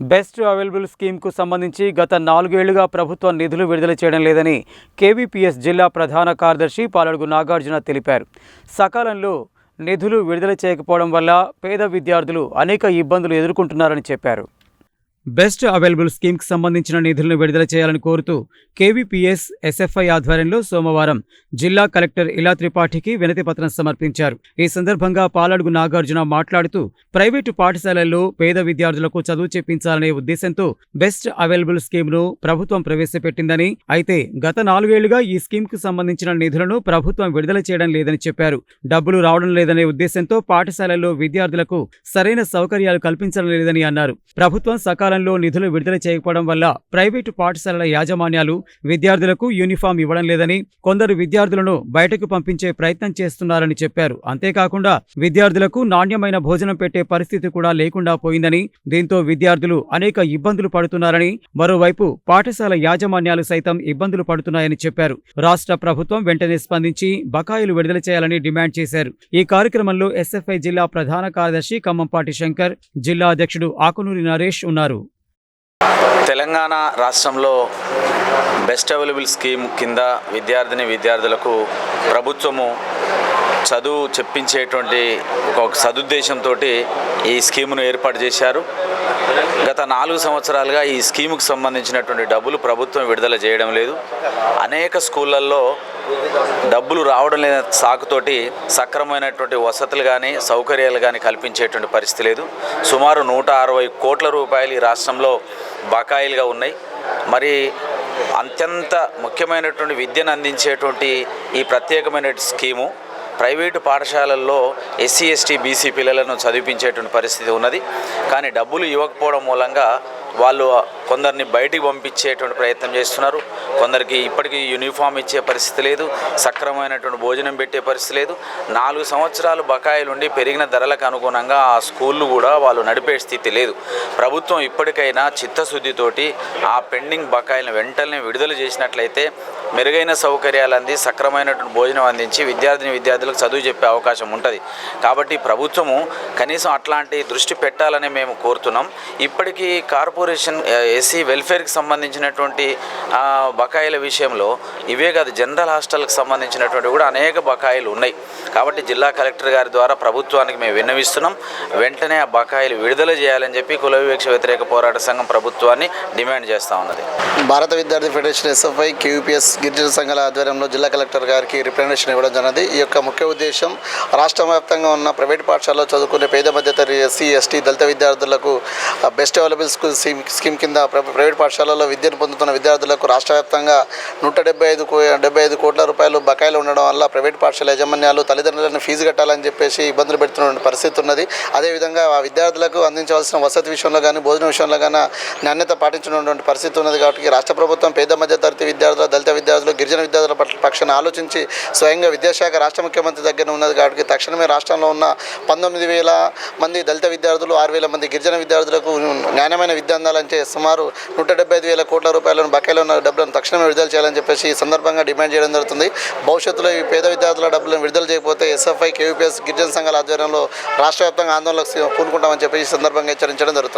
Best available స్కీమ్కు సంబంధించి గత నాలుగేళ్ళుగా ప్రభుత్వం నిధులు విడుదల చేయడం లేదని కేవీపీఎస్ జిల్లా ప్రధాన కార్యదర్శి పాలడుగు నాగార్జున తెలిపారు. సకాలంలో నిధులు విడుదల చేయకపోవడం వల్ల పేద విద్యార్థులు అనేక ఇబ్బందులు ఎదుర్కొంటున్నారని చెప్పారు. బెస్ట్ అవైలబుల్ స్కీమ్కి సంబంధించిన నిధులను విడుదల చేయాలని కోరుతూ కేవీపీఎస్ ఎస్ఎఫ్ఐ ఆధ్వర్యంలో సోమవారం జిల్లా కలెక్టర్ ఇలా త్రిపాఠికి వినతి పత్రం సమర్పించారు. ఈ సందర్భంగా పాలడుగు నాగార్జున మాట్లాడుతూ ప్రైవేటు పాఠశాలల్లో పేద విద్యార్థులకు చదువు చెప్పించాలనే ఉద్దేశంతో బెస్ట్ అవైలబుల్ స్కీమ్ను ప్రభుత్వం ప్రవేశపెట్టిందని అయితే గత నాలుగేళ్ళుగా ఈ స్కీమ్కు సంబంధించిన నిధులను ప్రభుత్వం విడుదల చేయడం లేదని చెప్పారు. డబ్బులు రావడం లేదనే ఉద్దేశంతో పాఠశాలల్లో విద్యార్థులకు సరైన సౌకర్యాలు కల్పించడం లేదని అన్నారు. ప్రభుత్వం సకాలం సకాలంలో నిధులు విడుదల చేయకపోవడం వల్ల ప్రైవేటు పాఠశాలల యాజమాన్యాలు విద్యార్థులకు యూనిఫామ్ ఇవ్వడం లేదని కొందరు విద్యార్థులను బయటకు పంపించే ప్రయత్నం చేస్తున్నారని చెప్పారు. అంతేకాకుండా విద్యార్థులకు నాణ్యమైన భోజనం పెట్టే పరిస్థితి కూడా లేకుండా పోయిందని దీంతో విద్యార్థులు అనేక ఇబ్బందులు పడుతున్నారని మరోవైపు పాఠశాల యాజమాన్యాలు సైతం ఇబ్బందులు పడుతున్నాయని చెప్పారు. రాష్ట్ర ప్రభుత్వం వెంటనే స్పందించి బకాయిలు విడుదల చేయాలని డిమాండ్ చేశారు. ఈ కార్యక్రమంలో ఎస్ఎఫ్ఐ జిల్లా ప్రధాన కార్యదర్శి కమ్మంపాటి శంకర్ జిల్లా అధ్యక్షుడు ఆకునూరి నరేష్ ఉన్నారు. తెలంగాణ రాష్ట్రంలో బెస్ట్ అవైలబుల్ స్కీమ్ కింద విద్యార్థిని విద్యార్థులకు ప్రభుత్వము చదువు చెప్పించేటువంటి ఒక సదుద్దేశంతో ఈ స్కీమును ఏర్పాటు చేశారు. గత నాలుగు సంవత్సరాలుగా ఈ స్కీముకు సంబంధించినటువంటి డబ్బులు ప్రభుత్వం విడుదల చేయడం లేదు. అనేక స్కూళ్ళల్లో డబ్బులు రావడం లేని సాకుతోటి సక్రమైనటువంటి వసతులు కానీ సౌకర్యాలు కానీ కల్పించేటువంటి పరిస్థితి లేదు. సుమారు నూట అరవై కోట్ల రూపాయలు ఈ రాష్ట్రంలో బకాయిలుగా ఉన్నాయి. మరి అత్యంత ముఖ్యమైనటువంటి విద్యను అందించేటువంటి ఈ ప్రత్యేకమైన స్కీము ప్రైవేటు పాఠశాలల్లో ఎస్సీ ఎస్టీ బీసీ పిల్లలను చదివించేటువంటి పరిస్థితి ఉన్నది. కానీ డబ్బులు ఇవ్వకపోవడం మూలంగా వాళ్ళు కొందరిని బయటికి పంపించేటువంటి ప్రయత్నం చేస్తున్నారు. కొందరికి ఇప్పటికీ యూనిఫామ్ ఇచ్చే పరిస్థితి లేదు. సక్రమమైనటువంటి భోజనం పెట్టే పరిస్థితి లేదు. నాలుగు సంవత్సరాలు బకాయిలు ఉండి పెరిగిన ధరలకు అనుగుణంగా ఆ స్కూళ్ళు కూడా వాళ్ళు నడిపే స్థితి లేదు. ప్రభుత్వం ఇప్పటికైనా చిత్తశుద్ధితోటి ఆ పెండింగ్ బకాయిలను వెంటనే విడుదల చేసినట్లయితే మెరుగైన సౌకర్యాలు అంది సక్రమైనటువంటి భోజనం అందించి విద్యార్థిని విద్యార్థులకు చదువు చెప్పే అవకాశం ఉంటుంది. కాబట్టి ప్రభుత్వము కనీసం అట్లాంటి దృష్టి పెట్టాలని మేము కోరుతున్నాం. ఇప్పటికీ కార్పొరేషన్ ఎస్సీ వెల్ఫేర్కి సంబంధించినటువంటి బకాయిల విషయంలో ఇవే కాదు జనరల్ హాస్టల్కి సంబంధించినటువంటి కూడా అనేక బకాయిలు ఉన్నాయి. కాబట్టి జిల్లా కలెక్టర్ గారి ద్వారా ప్రభుత్వానికి మేము విన్నవిస్తున్నాం. వెంటనే ఆ బకాయిలు విడుదల చేయాలని చెప్పి కుల వివక్ష వ్యతిరేక పోరాట సంఘం ప్రభుత్వాన్ని డిమాండ్ చేస్తూ ఉన్నది. భారత విద్యార్థి ఫెడరేషన్ ఎస్ఎఫ్ఐ క్యూపీఎస్ గిరిజన సంఘాల ఆధ్వర్యంలో జిల్లా కలెక్టర్ గారికి రిప్రజెంటేషన్ ఇవ్వడం జరిగింది. ఈ యొక్క ముఖ్య ఉద్దేశం రాష్ట్ర వ్యాప్తంగా ఉన్న ప్రైవేట్ పాఠశాలలో చదువుకునే పేద మధ్యతరగతి ఎస్సీ ఎస్టీ దళిత విద్యార్థులకు best available school scheme scheme కింద ప్రైవేట్ పాఠశాలలో విద్యను పొందుతున్న విద్యార్థులకు రాష్ట్ర వ్యాప్తంగా నూట డెబ్బై ఐదు కో- డెబ్బై ఐదు కోట్ల రూపాయలు బకాయిలు ఉండడం వల్ల ప్రైవేట్ పాఠశాల యాజమాన్యాలు తల్లిదండ్రులను ఫీజు కట్టాలని చెప్పేసి ఇబ్బందులు పెడుతున్న పరిస్థితి ఉన్నది. అదేవిధంగా ఆ విద్యార్థులకు అందించవలసిన వసతి విషయంలో కానీ భోజన విషయంలో కానీ నాణ్యత పాటించినటువంటి పరిస్థితి ఉన్నది కాబట్టి రాష్ట్ర ప్రభుత్వం పేద మధ్యతరగతి విద్యార్థుల దళిత విద్యార్థులు గిరిజన విద్యార్థుల పట్ల పక్షాన ఆలోచించి స్వయంగా విద్యాశాఖ రాష్ట్ర ముఖ్యమంత్రి దగ్గర ఉన్నది కాబట్టి తక్షణమే రాష్ట్రంలో ఉన్న పంతొమ్మిది వేల మంది దళిత విద్యార్థులు ఆరు వేల మంది గిరిజన విద్యార్థులకు న్యాయమైన విద్య అందాలంటే సుమారు నూట డెబ్బై ఐదు వేల కోట్ల రూపాయలను బకాయిలో ఉన్న డబ్బులను తక్షణమే విడుదల చేయాలని చెప్పేసి ఈ సందర్భంగా డిమాండ్ చేయడం జరుగుతుంది. భవిష్యత్తులో ఈ పేద విద్యార్థుల డబ్బులను విడుదల చేయకపోతే ఎస్ఎఫ్ఐ కేవీపీఎస్ గిరిజన సంఘాల ఆధ్వర్యంలో రాష్ట్ర వ్యాప్తంగా ఆందోళనకు పూనుకుంటామని చెప్పి ఈ సందర్భంగా హెచ్చరించడం జరుగుతుంది.